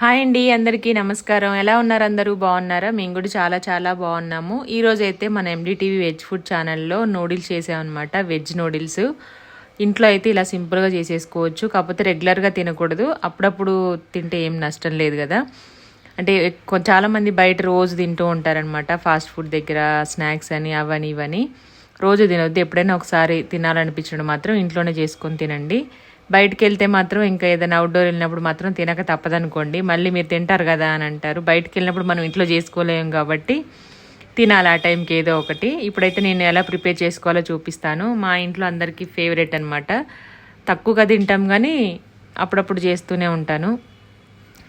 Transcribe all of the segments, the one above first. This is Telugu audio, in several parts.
హాయ్ అండి అందరికీ నమస్కారం. ఎలా ఉన్నారు అందరూ? బాగున్నారా? మేము కూడా చాలా చాలా బాగున్నాము. ఈరోజు అయితే మన ఎండిటీవీ వెజ్ ఫుడ్ ఛానల్లో నూడిల్స్ చేసామన్నమాట వెజ్ నూడిల్స్. ఇంట్లో అయితే ఇలా సింపుల్గా చేసేసుకోవచ్చు. కాకపోతే రెగ్యులర్గా తినకూడదు. అప్పుడప్పుడు తింటే ఏం నష్టం లేదు కదా. అంటే చాలామంది బయట రోజు తింటూ ఉంటారనమాట ఫాస్ట్ ఫుడ్ దగ్గర స్నాక్స్ అని అవని ఇవని. రోజు తినొద్దు. ఎప్పుడైనా ఒకసారి తినాలనిపించడం మాత్రం ఇంట్లోనే చేసుకొని తినండి. బయటకు వెళ్తే మాత్రం ఇంకా ఏదైనా అవుట్డోర్ వెళ్ళినప్పుడు మాత్రం తినక తప్పదనుకోండి. మళ్ళీ మీరు తింటారు కదా అని అంటారు. బయటకు వెళ్ళినప్పుడు మనం ఇంట్లో చేసుకోలేము కాబట్టి తినాలి ఆ టైంకి ఏదో ఒకటి. ఇప్పుడైతే నేను ఎలా ప్రిపేర్ చేసుకోవాలో చూపిస్తాను. మా ఇంట్లో అందరికీ ఫేవరెట్ అనమాట తక్కువగా తింటాం కానీ అప్పుడప్పుడు చేస్తూనే ఉంటాను.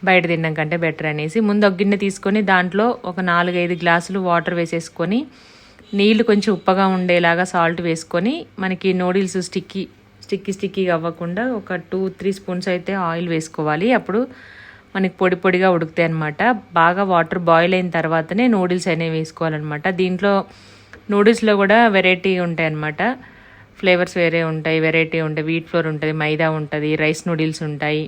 బయట తినడం కంటే బెటర్ అనేసి. ముందు ఒక గిన్నె తీసుకొని దాంట్లో ఒక నాలుగైదు గ్లాసులు వాటర్ వేసేసుకొని నీళ్ళు కొంచెం ఉప్పగా ఉండేలాగా సాల్ట్ వేసుకొని మనకి నూడిల్స్ స్టిక్కీ స్టిక్కీ స్టిక్కీగా అవ్వకుండా ఒక టూ త్రీ స్పూన్స్ అయితే ఆయిల్ వేసుకోవాలి. అప్పుడు మనకి పొడి పొడిగా ఉడుకుతాయి అనమాట బాగా వాటర్ బాయిల్ అయిన తర్వాతనే నూడిల్స్ అనేవి వేసుకోవాలన్నమాట. దీంట్లో నూడిల్స్లో కూడా వెరైటీ ఉంటాయి అన్నమాట. ఫ్లేవర్స్ వేరే ఉంటాయి వెరైటీ ఉంటాయి. వీట్ ఫ్లోర్ ఉంటుంది మైదా ఉంటుంది రైస్ నూడిల్స్ ఉంటాయి.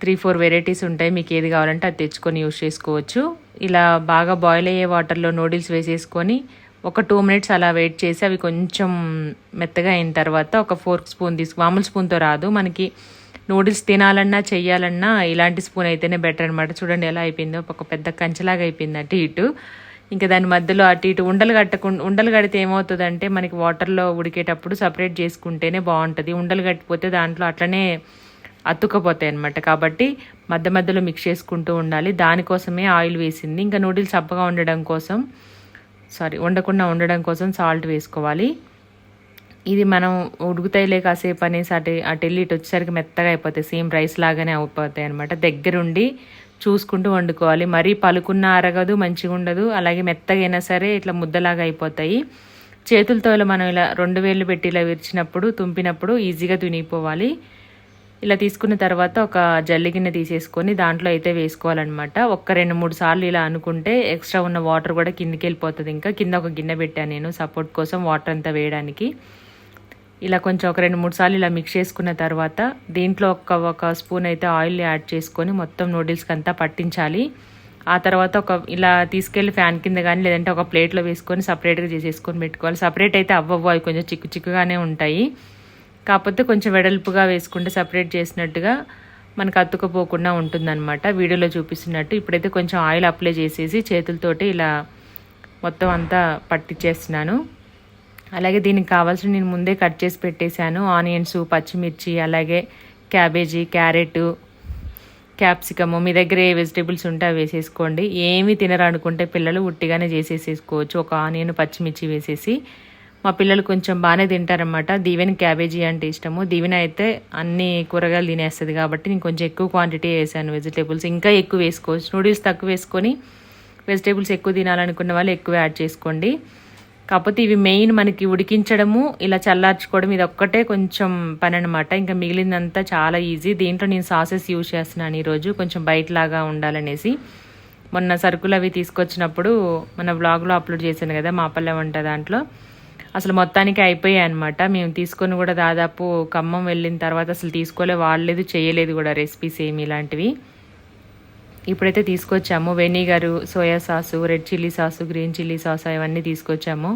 త్రీ ఫోర్ వెరైటీస్ ఉంటాయి. మీకు ఏది కావాలంటే అది తెచ్చుకొని యూస్ చేసుకోవచ్చు. ఇలా బాగా బాయిల్ అయ్యే వాటర్లో నూడిల్స్ వేసేసుకొని ఒక టూ మినిట్స్ అలా వెయిట్ చేసి అవి కొంచెం మెత్తగా అయిన తర్వాత ఒక ఫోర్క్ స్పూన్ తీసుకు మామూలు స్పూన్తో రాదు. మనకి నూడిల్స్ తినాలన్నా చెయ్యాలన్నా ఇలాంటి స్పూన్ అయితేనే బెటర్ అనమాట చూడండి ఎలా అయిపోయిందో. ఒక పెద్ద కంచెలాగా అయిపోయింది అటు ఇటు. ఇంకా దాని మధ్యలో అటు ఇటు ఉండలు కట్టకుండా ఉండలు కడితే ఏమవుతుందంటే మనకి వాటర్లో ఉడికేటప్పుడు సపరేట్ చేసుకుంటేనే బాగుంటుంది. ఉండలు కట్టిపోతే దాంట్లో అట్లనే అతుక్కపోతాయి అనమాట కాబట్టి మధ్య మధ్యలో మిక్స్ చేసుకుంటూ ఉండాలి. దానికోసమే ఆయిల్ వేసింది. ఇంకా నూడిల్స్ చప్పగా ఉండడం కోసం సారీ వండకుండా ఉండడం కోసం సాల్ట్ వేసుకోవాలి. ఇది మనం ఉడుకుతాయిలే కాసేపు అనేసి అటు అటు వెళ్ళి ఇటు వచ్చేసరికి మెత్తగా అయిపోతాయి. సేమ్ రైస్ లాగానే అయిపోతాయి అనమాట దగ్గరుండి చూసుకుంటూ వండుకోవాలి. మరీ పలుకున్న అరగదు మంచిగా ఉండదు. అలాగే మెత్తగైనా సరే ఇట్లా ముద్దలాగా అయిపోతాయి. చేతులతో ఇలా మనం ఇలా రెండు వేళ్ళు పెట్టి ఇలా విరిచినప్పుడు తుంపినప్పుడు ఈజీగా తునిగిపోవాలి ఇలా తీసుకున్న తర్వాత ఒక జల్లి గిన్నె తీసేసుకొని దాంట్లో అయితే వేసుకోవాలన్నమాట. ఒక్క రెండు మూడు సార్లు ఇలా అనుకుంటే ఎక్స్ట్రా ఉన్న వాటర్ కూడా కిందికి వెళ్ళిపోతుంది ఇంకా కింద ఒక గిన్నె పెట్టాను నేను సపోర్ట్ కోసం వాటర్ అంతా వేయడానికి. ఇలా కొంచెం ఒక రెండు మూడు సార్లు ఇలా మిక్స్ చేసుకున్న తర్వాత దీంట్లో ఒక ఒక స్పూన్ అయితే ఆయిల్ యాడ్ చేసుకొని మొత్తం నూడిల్స్కి అంతా పట్టించాలి. ఆ తర్వాత ఒక ఇలా తీసుకెళ్ళి ఫ్యాన్ కింద కానీ లేదంటే ఒక ప్లేట్లో వేసుకొని సపరేట్గా చేసేసుకొని పెట్టుకోవాలి. సపరేట్ అయితే అవ్వవు అవి కొంచెం చిక్కు చిక్కుగానే ఉంటాయి. కాకపోతే కొంచెం వెడల్పుగా వేసుకుంటే సపరేట్ చేసినట్టుగా మనకు అతుకపోకుండా ఉంటుందన్నమాట. వీడియోలో చూపిస్తున్నట్టు ఇప్పుడైతే కొంచెం ఆయిల్ అప్లై చేసేసి చేతులతోటి ఇలా మొత్తం అంతా పట్టించేస్తున్నాను అలాగే దీనికి కావాల్సిన నేను ముందే కట్ చేసి పెట్టేశాను. ఆనియన్స్ పచ్చిమిర్చి అలాగే క్యాబేజీ క్యారెట్ క్యాప్సికమ్ మీ దగ్గర ఏ వెజిటేబుల్స్ ఉంటే అవి వేసేసుకోండి. ఏమి తినరనుకుంటే పిల్లలు ఉట్టిగానే చేసేసేసుకోవచ్చు. ఒక ఆనియన్ పచ్చిమిర్చి వేసేసి మా పిల్లలు కొంచెం బాగానే తింటారనమాట దీవెన్ క్యాబేజీ అంటే ఇష్టము. దీవెన అయితే అన్ని కూరగాయలు తినేస్తుంది కాబట్టి నేను కొంచెం ఎక్కువ క్వాంటిటీ వేసాను వెజిటేబుల్స్ ఇంకా ఎక్కువ వేసుకోవచ్చు. నూడిల్స్ తక్కువ వేసుకొని వెజిటేబుల్స్ ఎక్కువ తినాలనుకున్న వాళ్ళు ఎక్కువ యాడ్ చేసుకోండి. కాకపోతే ఇవి మెయిన్ మనకి ఉడికించడము ఇలా చల్లార్చుకోవడం ఇది ఒక్కటే కొంచెం పని అనమాట ఇంకా మిగిలిందంతా చాలా ఈజీ దీంట్లో నేను సాసెస్ యూజ్ చేస్తున్నాను ఈరోజు. కొంచెం బయటలాగా ఉండాలనేసి. మొన్న సరుకులు అవి తీసుకొచ్చినప్పుడు మన బ్లాగ్లో అప్లోడ్ చేశాను కదా మా పల్లె వంట దాంట్లో. అసలు మొత్తానికి అయిపోయాయి అనమాట మేము తీసుకొని కూడా దాదాపు ఖమ్మం వెళ్ళిన తర్వాత అసలు తీసుకోలే వాడలేదు చేయలేదు కూడా రెసిపీస్ ఏమి ఇలాంటివి. ఇప్పుడైతే తీసుకొచ్చాము vinegar soya sauce red chilli sauce green chilli sauce ఇవన్నీ తీసుకొచ్చాము.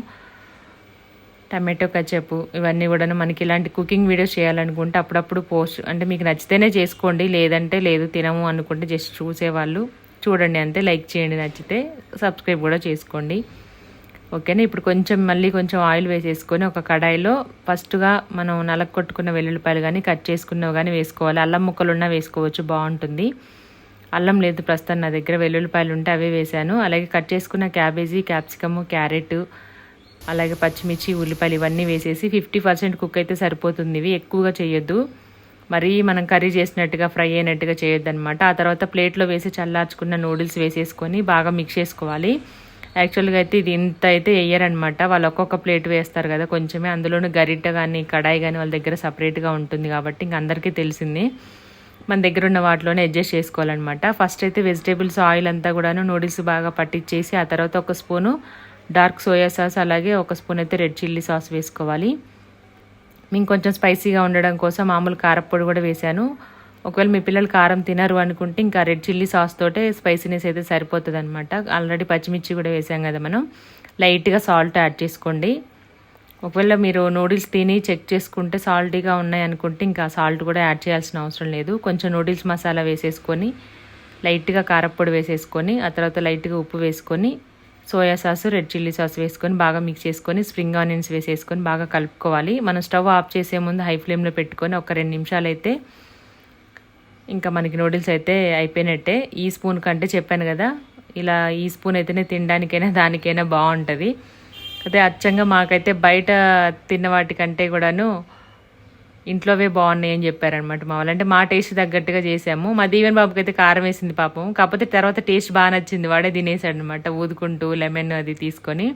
టమాటో కచ్చపు ఇవన్నీ కూడా మనకి ఇలాంటి కుకింగ్ వీడియోస్ చేయాలనుకుంటే అప్పుడప్పుడు పోస్ట్ అంటే మీకు నచ్చితేనే చేసుకోండి లేదంటే లేదు తినము అనుకుంటే జస్ట్ చూసేవాళ్ళు. చూడండి అంతే లైక్ చేయండి నచ్చితే సబ్స్క్రైబ్ కూడా చేసుకోండి. ఓకేనా? ఇప్పుడు కొంచెం మళ్ళీ కొంచెం ఆయిల్ వేసేసుకొని ఒక కడాయిలో ఫస్ట్గా మనం నలక కొట్టుకున్న వెల్లుల్లిపాయలు కానీ కట్ చేసుకున్నవి కానీ వేసుకోవాలి. అల్లం ముక్కలు ఉన్నా వేసుకోవచ్చు బాగుంటుంది. అల్లం లేదు ప్రస్తుతం నా దగ్గర వెల్లుల్లిపాయలు ఉంటే అవే వేశాను. అలాగే కట్ చేసుకున్న క్యాబేజీ క్యాప్సికమ్ క్యారెట్ అలాగే పచ్చిమిర్చి ఉల్లిపాయలు ఇవన్నీ వేసేసి ఫిఫ్టీ పర్సెంట్ కుక్ అయితే సరిపోతుంది. ఇవి ఎక్కువగా చేయొద్దు. మరీ మనం కర్రీ చేసినట్టుగా ఫ్రై అయినట్టుగా చేయొద్దు అనమాట ఆ తర్వాత ప్లేట్లో వేసి చల్లార్చుకున్న నూడిల్స్ వేసేసుకొని బాగా మిక్స్ చేసుకోవాలి. యాక్చువల్గా అయితే ఇది ఇంత అయితే వేయరనమాట. వాళ్ళు ఒక్కొక్క ప్లేట్ వేస్తారు కదా కొంచెమే. అందులోనూ గరిట కానీ కడాయి కానీ వాళ్ళ దగ్గర సపరేట్గా ఉంటుంది కాబట్టి ఇంక అందరికీ తెలిసింది. మన దగ్గర ఉన్న వాటిలోనే అడ్జస్ట్ చేసుకోవాలన్నమాట. ఫస్ట్ అయితే వెజిటేబుల్స్ ఆయిల్ అంతా కూడాను నూడిల్స్ బాగా పట్టించేసి ఆ తర్వాత ఒక స్పూను డార్క్ సోయా సాస్ అలాగే ఒక స్పూన్ అయితే రెడ్ చిల్లీ సాస్ వేసుకోవాలి. మేము కొంచెం స్పైసీగా ఉండడం కోసం మామూలు కారపొడి కూడా వేశాను. ఒకవేళ మీ పిల్లలు కారం తినరు అనుకుంటే ఇంకా రెడ్ చిల్లీ సాస్ తోటే స్పైసీనెస్ అయితే సరిపోతుంది అనమాట ఆల్రెడీ పచ్చిమిర్చి కూడా వేసాం కదా మనం. లైట్గా సాల్ట్ యాడ్ చేసుకోండి. ఒకవేళ మీరు నూడిల్స్ తిని చెక్ చేసుకుంటే సాల్టీగా ఉన్నాయి అనుకుంటే ఇంకా సాల్ట్ కూడా యాడ్ చేయాల్సిన అవసరం లేదు. కొంచెం నూడిల్స్ మసాలా వేసేసుకొని లైట్గా కారప్పొడి వేసేసుకొని ఆ తర్వాత లైట్గా ఉప్పు వేసుకొని soya sauce red chilli sauce వేసుకొని బాగా మిక్స్ చేసుకొని స్ప్రింగ్ ఆనియన్స్ వేసేసుకొని బాగా కలుపుకోవాలి. మనం స్టవ్ ఆఫ్ చేసే ముందు హై ఫ్లేమ్లో పెట్టుకొని ఒక రెండు నిమిషాలు అయితే ఇంకా మనకి నూడిల్స్ అయితే అయిపోయినట్టే. ఈ స్పూన్ కంటే చెప్పాను కదా ఇలా ఈ స్పూన్ అయితేనే తినడానికైనా దానికైనా బాగుంటుంది. అదే అచ్చంగా మాకైతే బయట తిన్న వాటికంటే కూడాను ఇంట్లోవే బాగున్నాయి అని చెప్పారనమాట మా వాళ్ళు. అంటే మా టేస్ట్ తగ్గట్టుగా చేసాము. మా దీవెన్ బాబుకి అయితే కారం వేసింది పాపం. కాకపోతే తర్వాత టేస్ట్ బాగా నచ్చింది. వాడే తినేసాడు అనమాట ఊదుకుంటూ లెమన్ అది తీసుకొని.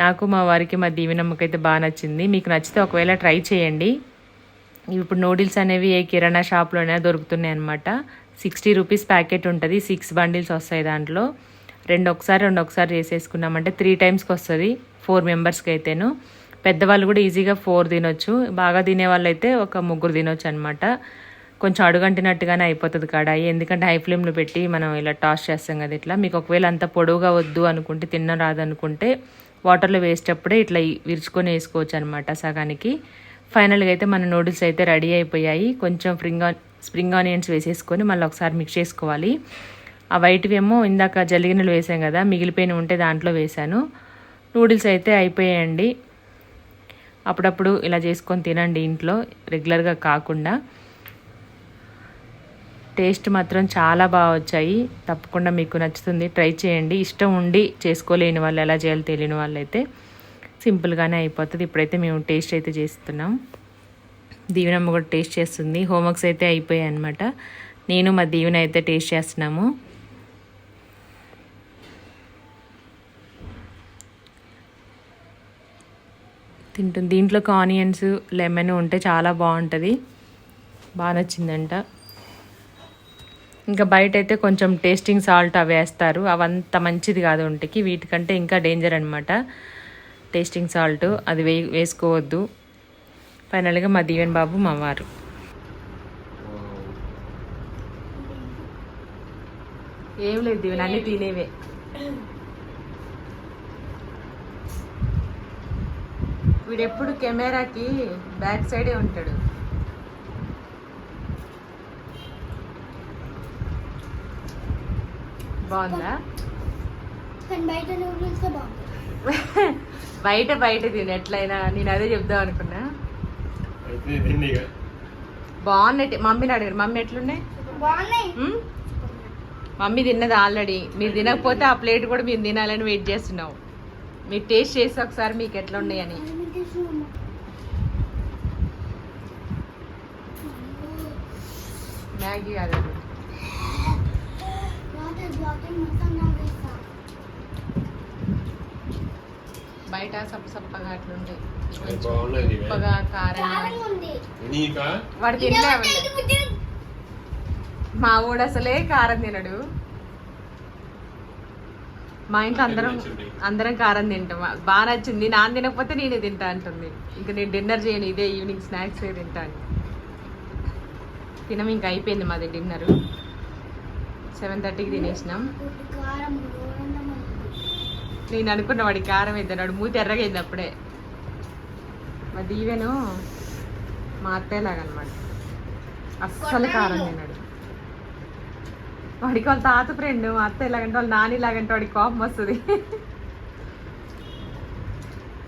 నాకు మా వారికి మా దీవెనమ్మకి అయితే బాగా నచ్చింది. మీకు నచ్చితే ఒకవేళ ట్రై చేయండి. ఇప్పుడు నూడిల్స్ అనేవి ఏ కిరాణా షాప్లోనే దొరుకుతున్నాయి అనమాట సిక్స్టీ రూపీస్ ప్యాకెట్ ఉంటుంది. సిక్స్ బండిల్స్ వస్తాయి దాంట్లో. రెండు ఒకసారి రెండు ఒకసారి చేసేసుకున్నామంటే త్రీ టైమ్స్కి వస్తుంది. ఫోర్ మెంబర్స్కి అయితేను. పెద్దవాళ్ళు కూడా ఈజీగా ఫోర్ తినొచ్చు. బాగా తినే వాళ్ళు అయితే ఒక ముగ్గురు తినొచ్చు అనమాట కొంచెం అడుగంటినట్టుగానే అయిపోతుంది కడాయి ఎందుకంటే హై ఫ్లేమ్లో పెట్టి మనం ఇలా టాస్ చేస్తాం కదా ఇట్లా. మీకు ఒకవేళ అంత పొడవుగా వద్దు అనుకుంటే తిన్న రాదనుకుంటే వాటర్లో వేసేటప్పుడే ఇట్లా విరుచుకొని వేసుకోవచ్చు అనమాట సగానికి. ఫైనల్గా అయితే మన నూడిల్స్ అయితే రెడీ అయిపోయాయి. కొంచెం స్ప్రింగ్ స్ప్రింగ్ ఆనియన్స్ వేసేసుకొని మళ్ళీ ఒకసారి మిక్స్ చేసుకోవాలి. ఆ వైట్వి ఏమో ఇందాక జల్లిగినలు వేసాం కదా మిగిలిపోయిన ఉంటే దాంట్లో వేసాను నూడిల్స్ అయితే అయిపోయాయండి. అప్పుడప్పుడు ఇలా చేసుకొని తినండి ఇంట్లో రెగ్యులర్గా కాకుండా. టేస్ట్ మాత్రం చాలా బాగా వచ్చాయి. తప్పకుండా మీకు నచ్చుతుంది. ట్రై చేయండి. ఇష్టం ఉండి చేసుకోలేని వాళ్ళు ఎలా చేయాలో తెలియని వాళ్ళు అయితే సింపుల్గానే అయిపోతుంది. ఇప్పుడైతే మేము టేస్ట్ అయితే చేస్తున్నాం. దీవెనమ్మ కూడా టేస్ట్ చేస్తుంది. హోంవర్క్స్ అయితే అయిపోయాయి అనమాట నేను మా దీవెన అయితే టేస్ట్ చేస్తున్నాము. తింటుంది. దీంట్లోకి ఆనియన్స్ లెమన్ ఉంటే చాలా బాగుంటుంది. బాగా నచ్చిందంట. ఇంకా బయట అయితే కొంచెం టేస్టింగ్ సాల్ట్ అవి వేస్తారు. అవంత మంచిది కాదు ఒంటికి. వీటికంటే ఇంకా డేంజర్ అనమాట టేస్టింగ్ సాల్ట్ అది వే వేసుకోవద్దు. ఫైనల్గా మా దీవెన్ బాబు మా వారు. ఏం లేదు దీవెన్ అన్ని తినేవే. వీడెప్పుడు కెమెరాకి బ్యాక్ సైడే ఉంటాడు. బాగుందా? బయట నూడిల్స్ బాగుంది బయట బయట తిని ఎట్లయినా నేను అదే చెప్దాం అనుకున్నా. బాగున్నాయి మమ్మీని అడిగారు మమ్మీ ఎట్లున్నాయి? మమ్మీ తిన్నది ఆల్రెడీ. మీరు తినకపోతే ఆ ప్లేట్ కూడా మీరు తినాలని వెయిట్ చేస్తున్నావు మీరు టేస్ట్ చేసి ఒకసారి మీకు ఎట్లా ఉన్నాయని. మ్యాగీ కాదు అది. వాటర్ బాటిల్ మొత్తం తాగేస్తా బయట సప్ప సప్పగా అట్లుంటాయి. ఉప్పగా కారం వాడు తినలే. మా ఊడు అసలే కారం తినడు. మా ఇంట్లో అందరం. అందరం కారం తింటాం. బాగా నచ్చింది. నాన్న తినకపోతే నేనే తింటా అంటుంది. ఇంకా నేను డిన్నర్ చేయను. ఇదే ఈవినింగ్ స్నాక్స్ తింటాను తినం ఇంకా అయిపోయింది మాది డిన్నర్. సెవెన్ థర్టీకి తినేసినాం ఒకటి కారం ఘోరంగా ఉంది. నేను అనుకున్న వాడి కారం ఇద్దరు మూతి ఎర్రగైంది అప్పుడే. మా దీవెను మా అత్తయ్యలాగనమాట. అస్సలు కారం తినడు. వాడికి వాళ్ళ తాత ఫ్రెండ్ మా అత్త ఎలాగంటే వాళ్ళ నాని లాగంటే వాడికి కోపం వస్తుంది.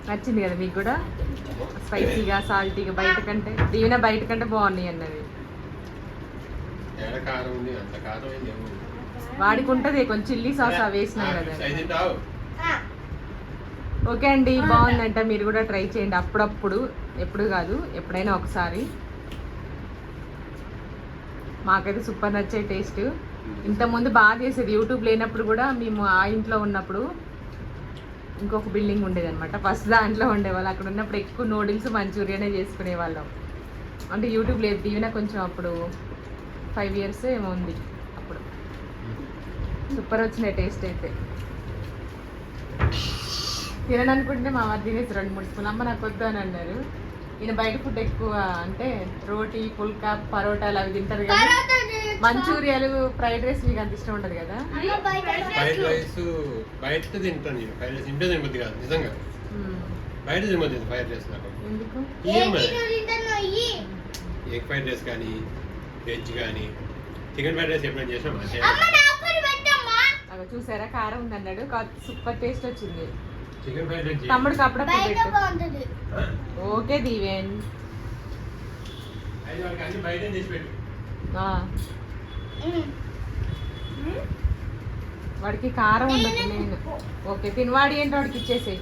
నచ్చింది కదా మీకు కూడా? స్పైసీగా సాల్టీగా బయట కంటే దీవెన బయట కంటే బాగున్నాయి అన్నది. వాడికి ఉంటుంది కొంచెం చిల్లీ సాస్ వేసినాం కదా. ఓకే అండి బాగుందంట. మీరు కూడా ట్రై చేయండి. అప్పుడప్పుడు ఎప్పుడు కాదు ఎప్పుడైనా ఒకసారి. మాకైతే సూపర్ నచ్చే టేస్ట్. ఇంతకుముందు బాగా చేసేది. యూట్యూబ్ లేనప్పుడు కూడా మేము ఆ ఇంట్లో ఉన్నప్పుడు ఇంకొక బిల్డింగ్ ఉండేది అనమాట ఫస్ట్ దాంట్లో ఉండేవాళ్ళు. అక్కడ ఉన్నప్పుడు ఎక్కువ నూడిల్స్ మంచూరియానే చేసుకునే వాళ్ళం అంటే యూట్యూబ్ లేదు. దీవెన కొంచెం అప్పుడు ఫైవ్ ఇయర్స్ ఏమో ఉంది. అప్పుడు. సూపర్ వచ్చినాయి టేస్ట్ అయితే. తినడానికి అనుకుంటే మా వారు తినేసి రెండు మూడు స్పూన్ అమ్మ నాకు వద్దు అని అన్నారు. ఈయన బయట ఫుడ్ ఎక్కువ అంటే రోటీ పుల్కా పరోటాలు అవి తింటారు కదా? మంచూరియాలు ఫ్రైడ్ రైస్ మీకు అంత ఇష్టం ఉండదు కదా? అమ్మ బయట ఫ్రైడ్ రైస్ బయట తింటాను నేను. ఫ్రైడ్ రైస్ ఇంట్లో తినబుద్ది కాదు నిజంగా. బయట తినబుద్ది ఫ్రైడ్ రైస్ నాకు. ఎగ్ ఫ్రైడ్ రైస్ కానీ వెజ్ కానీ చికెన్ ఫ్రైడ్ రైస్ ఎప్పుడైనా అవి చూసారా? కారం ఉంది అన్నాడు సూపర్ టేస్ట్ వచ్చింది. పెట్టు. బాగుంటది. ఓకే దీవెన్. వాడికి కారం ఉండదు నేను ఓకే తినవాడి ఏంటి వాడికి ఇచ్చేసేయి.